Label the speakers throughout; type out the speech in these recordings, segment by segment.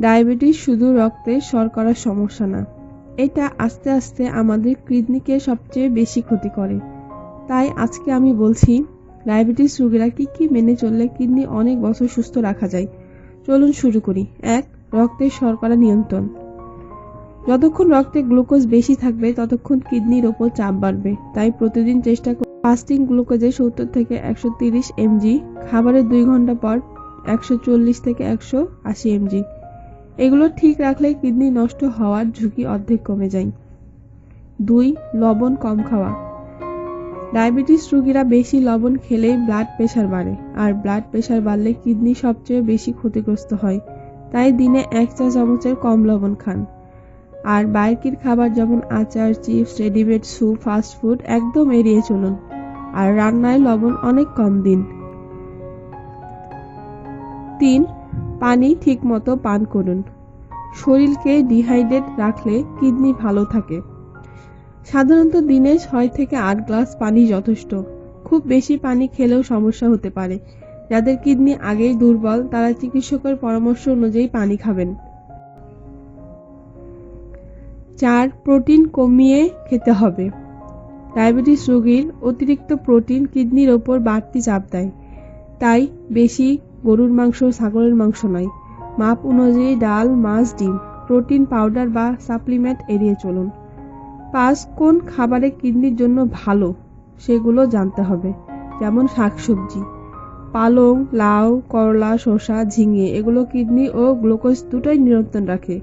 Speaker 1: Diabetes শুধু রক্তে শর্করার সমস্যা না, এটা আস্তে আস্তে আমাদের কিডনিকে সবচেয়ে বেশি ক্ষতি করে। তাই আজকে আমি বলছি, ডায়াবেটিস রোগীরা কি কি মেনে চললে কিডনি অনেক বছর সুস্থ রাখা যায়? চলুন শুরু করি। এক রক্তের শর্করা নিয়ন্ত্রণ। যতক্ষণ রক্তে গ্লুকোজ বেশি থাকবে, ততক্ষণ কিডনির ওপর চাপ বাড়বে। তাই প্রতিদিন চেষ্টা করুন ফাস্টিং গ্লুকোজে সত্তর থেকে একশো তিরিশ এমজি, খাবারের দুই ঘণ্টা পর একশো চল্লিশ থেকে একশো আশি এমজি। এগুলো ঠিক রাখলে কিডনি নষ্ট হওয়ার ঝুঁকি অর্ধেক কমে যায়। দুই, লবণ কম খাওয়া। ডায়াবেটিস রোগীরা বেশি লবণ খেলেই ব্লাড প্রেশার বাড়ে, আর ব্লাড প্রেশার বাড়লে কিডনি সবচেয়ে বেশি ক্ষতিগ্রস্ত হয়। তাই দিনে এক চা চামচের কম লবণ খান। আর বাইরের খাবার যেমন আচার, chips readymade soup fast food একদম এড়িয়ে চলুন। আর রান্নায় লবণ অনেক কম দিন। তিন পানি ঠিকমতো পান করুন। শরীরকে ডিহাইড্রেট রাখলে কিডনি ভালো থাকে। সাধারণত দিনে ছয় থেকে আট গ্লাস পানি যথেষ্ট। খুব বেশি পানি খেলেও সমস্যা হতে পারে। যাদের কিডনি আগেই দুর্বল, তারা চিকিৎসকের পরামর্শ অনুযায়ী পানি খাবেন। চার, প্রোটিন কমিয়ে খেতে হবে। ডায়াবেটিস রোগীর অতিরিক্ত প্রোটিন কিডনির ওপর বাড়তি চাপ দেয়। তাই বেশি গরুর মাংস, ছাগলের মাংস নয়। মাপ অনুযায়ী ডাল, মাছ, ডিম, প্রোটিন, পাউডার বা সাপ্লিমেন্ট এড়িয়ে চলুন। পাঁচ কোন খাবারে কিডনির জন্য ভালো সেগুলো জানতে হবে। যেমন শাকসবজি, পালং, লাউ, করলা, শসা, ঝিঙে এগুলো কিডনি ও গ্লুকোজ দুটোই নিয়ন্ত্রণ রাখে।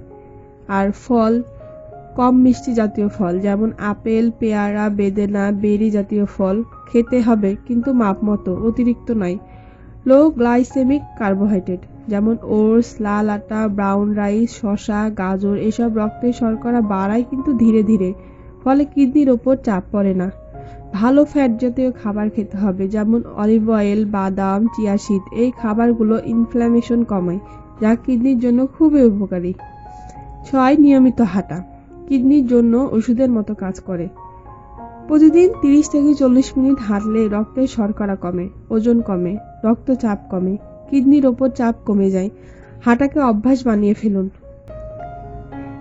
Speaker 1: আর ফল, কম মিষ্টি জাতীয় ফল যেমন আপেল, পেয়ারা, বেদেনা, বেরি জাতীয় ফল খেতে হবে কিন্তু মাপ মতো অতিরিক্ত নয়। লো গ্লাইসেমিক কার্বোহাইড্রেট, যেমন ওটস, লাল আটা, ব্রাউন রাইস, শসা, গাজর, এসব রক্তের শর্করা বাড়ায় কিন্তু ধীরে ধীরে, ফলে কিডনির ওপর চাপ পড়ে না। ভালো ফ্যাট জাতীয় খাবার খেতে হবে, যেমন অলিভ অয়েল বাদাম চিয়াশিড এই খাবারগুলো ইনফ্ল্যামেশন কমায়, যা কিডনির জন্য খুবই উপকারী। ছয়, নিয়মিত হাঁটা। কিডনির জন্য ওষুধের মতো কাজ করে। প্রতিদিন তিরিশ থেকে চল্লিশ মিনিট হাঁটলে রক্তের শর্করা কমে, ওজন কমে, রক্তচাপ কমে, কিডনির ওপর চাপ কমে যায়। হাঁটাকে অভ্যাস বানিয়ে ফেলুন।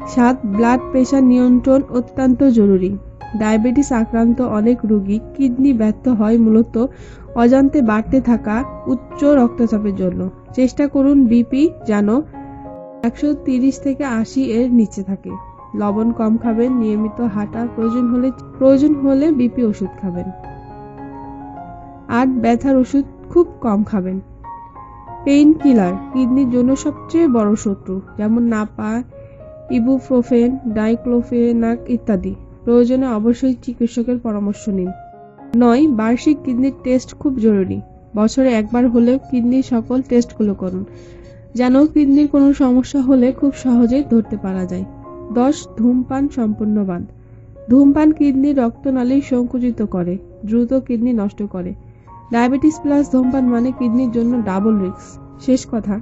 Speaker 1: সাত ব্লাড প্রেশার নিয়ন্ত্রণ অত্যন্ত জরুরি। ডায়াবেটিস আক্রান্ত অনেক রোগী কিডনি ব্যর্থ হয় মূলত অজান্তে বাড়তে থাকা উচ্চ রক্তচাপের জন্য। চেষ্টা করুন বিপি যেন একশো থেকে আশি এর নিচে থাকে। লবণ কম খাবেন, নিয়মিত হাঁটা প্রয়োজন হলে প্রয়োজন হলে বিপি ওষুধ খাবেন। আট ব্যথার ওষুধ খুব কম খাবেন। পেইন কিলার কিডনির জন্য সবচেয়ে বড় শত্রু, যেমন নাপা, ইবুপ্রোফেন, ডাইক্লোফেনাক ইত্যাদি। প্রয়োজনে অবশ্যই চিকিৎসকের পরামর্শ নিন। নয়, বার্ষিক কিডনির টেস্ট খুব জরুরি। বছরে একবার হলেও কিডনির সকল টেস্টগুলো করুন, যেন কিডনির কোনো সমস্যা হলে খুব সহজেই ধরতে পারা যায়। দশ ধূমপান সম্পূর্ণ বাদ ধূমপান কিডনির রক্তনালী সংকুচিত করে, দ্রুত কিডনি নষ্ট করে। ডায়াবেটিস প্লাস ধূমপান মানে কিডনির জন্য ডাবল রিস্ক। শেষ কথা।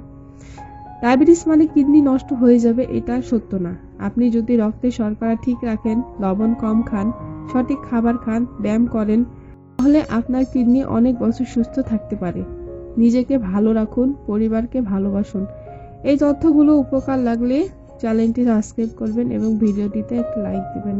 Speaker 1: ডায়াবেটিস মানে কিডনি নষ্ট হয়ে যাবে, এটা সত্য না। আপনি যদি রক্তে শর্করা ঠিক রাখেন, লবণ কম খান, সঠিক খাবার খান, ব্যায়াম করেন, তাহলে আপনার কিডনি অনেক বছর সুস্থ থাকতে পারে। নিজেকে ভালো রাখুন, পরিবারকে ভালোবাসুন। এই তথ্যগুলো উপকার লাগলে চ্যানেলটি সাবস্ক্রাইব করবেন এবং ভিডিওটিতে একটা লাইক দিবেন।